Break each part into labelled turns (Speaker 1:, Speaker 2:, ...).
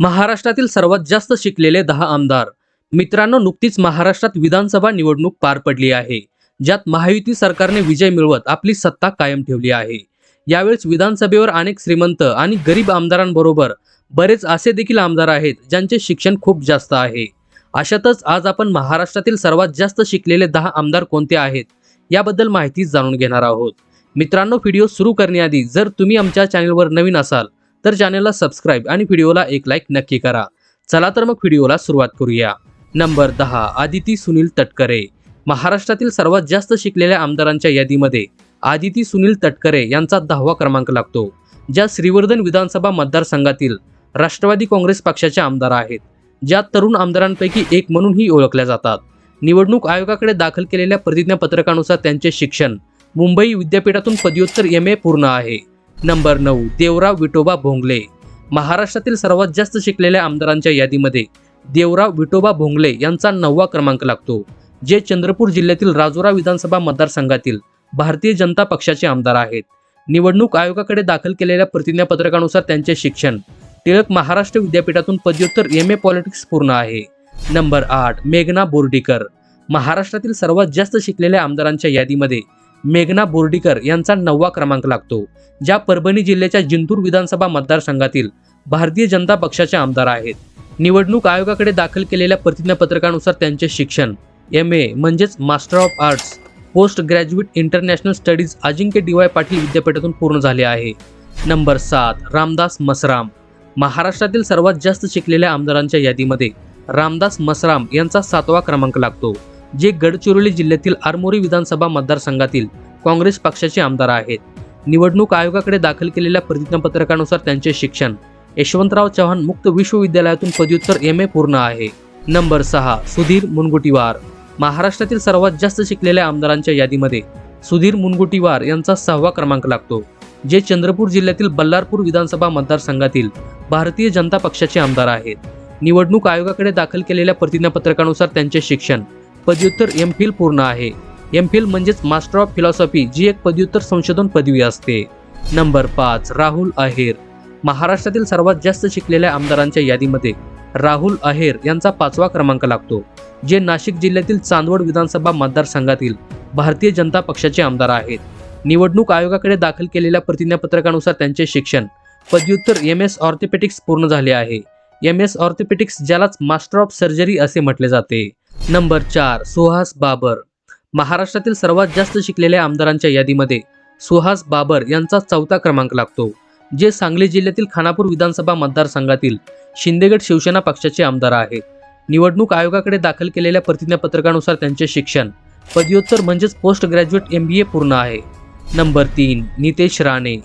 Speaker 1: महाराष्ट्रातील सर्वात जास्त शिकलेले दहा आमदार. मित्रांनो नुकतीच महाराष्ट्रात विधानसभा निवडणूक पार पडली आहे. ज्यात महायुती सरकारने विजय मिळवत आपली सत्ता कायम ठेवली आहे. यावेळेस विधानसभेवर अनेक श्रीमंत आणि गरीब आमदारांबरोबर बरेच असे देखील आमदार आहेत ज्यांचे शिक्षण खूप जास्त आहे. अशातच आज आपण महाराष्ट्रातील सर्वात जास्त शिकलेले दहा आमदार कोणते आहेत याबद्दल माहिती जाणून घेणार आहोत. मित्रांनो व्हिडिओ सुरू करण्याआधी जर तुम्ही आमच्या चॅनलवर नवीन असाल तर चॅनलला सबस्क्राईब आणि व्हिडिओला एक लाईक नक्की करा. चला तर मग व्हिडिओला सुरुवात करूया. नंबर दहा आदिती सुनील तटकरे. महाराष्ट्रातील सर्वात जास्त शिकलेल्या आमदारांच्या यादीमध्ये आदिती सुनील तटकरे यांचा दहावा क्रमांक लागतो. ज्या श्रीवर्धन विधानसभा मतदारसंघातील राष्ट्रवादी काँग्रेस पक्षाचे आमदार आहेत. ज्या तरुण आमदारांपैकी एक म्हणूनही ओळखल्या जातात. निवडणूक आयोगाकडे दाखल केलेल्या प्रतिज्ञापत्रकानुसार त्यांचे शिक्षण मुंबई विद्यापीठातून पदव्युत्तर एम ए पूर्ण आहे. नंबर नऊ देवराव विठोबा भोंगले. महाराष्ट्रातील सर्वात जास्त शिकलेल्या आमदारांच्या यादीमध्ये देवराव विठोबा भोंगले यांचा नववा क्रमांक लागतो जे चंद्रपूर जिल्ह्यातील राजुरा विधानसभा मतदारसंघातील भारतीय जनता पक्षाचे आमदार आहेत. निवडणूक आयोगाकडे दाखल केलेल्या प्रतिज्ञापत्रकानुसार त्यांचे शिक्षण टिळक महाराष्ट्र विद्यापीठातून पदव्युत्तर एम ए पॉलिटिक्स पूर्ण आहे. नंबर आठ मेघना बोर्डीकर. महाराष्ट्रातील सर्वात जास्त शिकलेल्या आमदारांच्या यादीमध्ये मेघना बोर्डीकर यांचा नववा क्रमांक लागतो ज्या परभणी जिल्ह्याच्या जिंतूर विधानसभा मतदारसंघातील भारतीय जनता पक्षाचे आमदार आहेत. निवडणूक आयोगाकडे दाखल केलेल्या प्रतिज्ञापत्रकानुसार त्यांचे शिक्षण एम ए म्हणजेच master of arts post graduate international studies Ajinkya D Y Patil विद्यापीठातून पूर्ण झाले आहे. नंबर सात रामदास मसराम महाराष्ट्रातील सर्वात जास्त शिकलेल्या आमदारांच्या यादीमध्ये रामदास मसराम यांचा सातवा क्रमांक लागतो. जे गडचिरोली जिल्ह्यातील आरमोरी विधानसभा मतदारसंघातील काँग्रेस पक्षाचे आमदार आहेत. निवडणूक आयोगाकडे दाखल केलेल्या प्रतिज्ञापत्रकानुसार त्यांचे शिक्षण यशवंतराव चव्हाण मुक्त विश्वविद्यालयातून पदव्युत्तर एम ए पूर्ण आहे. नंबर सहा सुधीर मुनगुटीवार. महाराष्ट्रातील सर्वात जास्त शिकलेल्या आमदारांच्या यादीमध्ये सुधीर मुनगुटीवार यांचा सहावा क्रमांक लागतो जे चंद्रपूर जिल्ह्यातील बल्लारपूर विधानसभा मतदारसंघातील भारतीय जनता पक्षाचे आमदार आहेत. निवडणूक आयोगाकडे दाखल केलेल्या प्रतिज्ञापत्रकानुसार त्यांचे शिक्षण पदव्युत्तर एम फिल पूर्ण आहे. एम फिल म्हणजेच मास्टर ऑफ फिलॉसॉफी जी एक पदव्युत्तर संशोधन पदवी असते. नंबर पाच राहुल अहेर. महाराष्ट्रातील सर्वात जास्त शिकलेल्या आमदारांच्या यादीमध्ये राहुल अहेर यांचा पाचवा क्रमांक लागतो जे नाशिक जिल्ह्यातील चांदवड विधानसभा मतदारसंघातील भारतीय जनता पक्षाचे आमदार आहेत. निवडणूक आयोगाकडे दाखल केलेल्या प्रतिज्ञापत्रकानुसार त्यांचे शिक्षण पदव्युत्तर एम एस ऑर्थोपेटिक्स पूर्ण झाले आहे. एम एस ऑर्थोपेटिक्स ज्यालाच मास्टर ऑफ सर्जरी असे म्हटले जाते. नंबर चार सुहास बाबर. महाराष्ट्रातील सर्वात जास्त शिकलेल्या आमदारांच्या यादीमध्ये सुहास बाबर यांचा चौथा क्रमांक लागतो जे सांगली जिल्ह्यातील खानापूर विधानसभा मतदारसंघातील शिंदेगड शिवसेना पक्षाचे आमदार आहेत. निवडणूक आयोगाकडे दाखल केलेल्या प्रतिज्ञापत्रकानुसार त्यांचे शिक्षण पदव्युत्तर म्हणजेच post graduate M B A पूर्ण आहे. नंबर तीन नितेश राणे.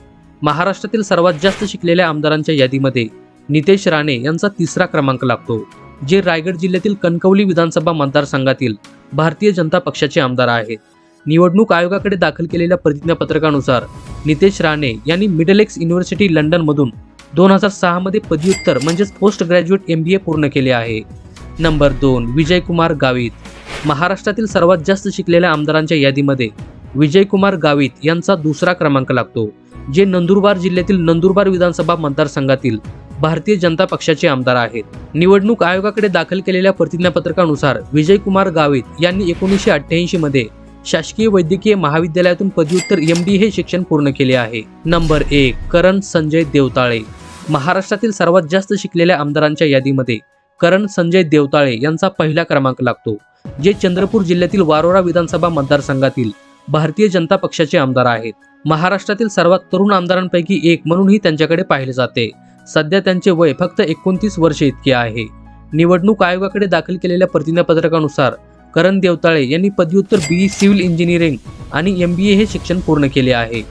Speaker 1: महाराष्ट्रातील सर्वात जास्त शिकलेल्या आमदारांच्या यादीमध्ये नितेश राणे यांचा तिसरा क्रमांक लागतो जे रायगड जिल्ह्यातील कणकवली विधानसभा मतदारसंघातील भारतीय जनता पक्षाचे आमदार आहेत. निवडणूक आयोगाकडे दाखल केलेल्या प्रतिज्ञापत्रकानुसार नितेश राणे यांनी मिडलएक्स युनिव्हर्सिटी लंडनमधून दोन हजार सहामध्ये पदव्युत्तर म्हणजेच post graduate M B A पूर्ण केले आहे. नंबर दोन विजयकुमार गावित. महाराष्ट्रातील सर्वात जास्त शिकलेल्या आमदारांच्या यादीमध्ये विजयकुमार गावित यांचा दुसरा क्रमांक लागतो जे नंदुरबार जिल्ह्यातील नंदुरबार विधानसभा मतदारसंघातील भारतीय जनता पक्षाचे आमदार आहेत. निवडणूक आयोगाकडे दाखल केलेल्या प्रतिज्ञापत्रकानुसार विजयकुमार गावित यांनी एकोणीसशे अठ्ठ्याऐंशी मध्ये शासकीय वैद्यकीय महाविद्यालयातून पदव्युत्तर एम डी हे शिक्षण पूर्ण केले आहे. नंबर एक करण संजय देवताळे. महाराष्ट्रातील सर्वात जास्त शिकलेल्या आमदारांच्या यादीमध्ये करण संजय देवताळे यांचा पहिला क्रमांक लागतो जे चंद्रपूर जिल्ह्यातील वारोरा विधानसभा मतदारसंघातील भारतीय जनता पक्षाचे आमदार आहेत. महाराष्ट्रातील सर्वात तरुण आमदारांपैकी एक म्हणूनही त्यांच्याकडे पाहिले जाते. सध्या त्यांचे वय फक्त एकोणतीस वर्षे इतके आहे. निवडणूक आयोगाकडे दाखल केलेल्या प्रतिज्ञापत्रकानुसार करण देवताळे यांनी पदव्युत्तर बी सिव्हिल इंजिनिअरिंग आणि एम बी ए हे शिक्षण पूर्ण केले आहे.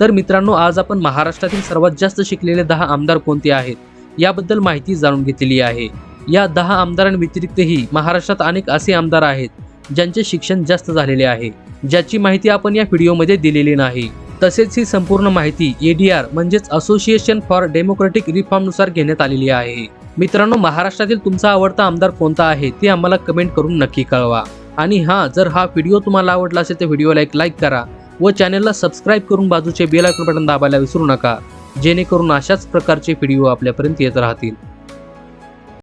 Speaker 1: तर मित्रांनो आज आपण महाराष्ट्रातील सर्वात जास्त शिकलेले दहा आमदार कोणते आहेत याबद्दल माहिती जाणून घेतलेली आहे. या दहा आमदारांव्यतिरिक्तही महाराष्ट्रात अनेक असे आमदार आहेत ज्यांचे शिक्षण जास्त झालेले आहे ज्याची माहिती आपण या व्हिडिओमध्ये दिलेली नाही. तसेच ही संपूर्ण माहिती एडीआर म्हणजेच असोसिएशन फॉर डेमोक्रेटिक रिफॉर्मनुसार घेण्यात आलेली आहे. मित्रांनो महाराष्ट्रातील तुमचा आवडता आमदार कोणता आहे ते आम्हाला कमेंट करून नक्की कळवा. आणि हां जर हा व्हिडिओ तुम्हाला आवडला असेल तर व्हिडिओला एक लाईक करा व चॅनलला सबस्क्राईब करून बाजूचे बेल आयकॉन बटन दाबायला विसरू नका. जेणेकरून अशाच प्रकारचे व्हिडिओ आपल्यापर्यंत येत राहतील.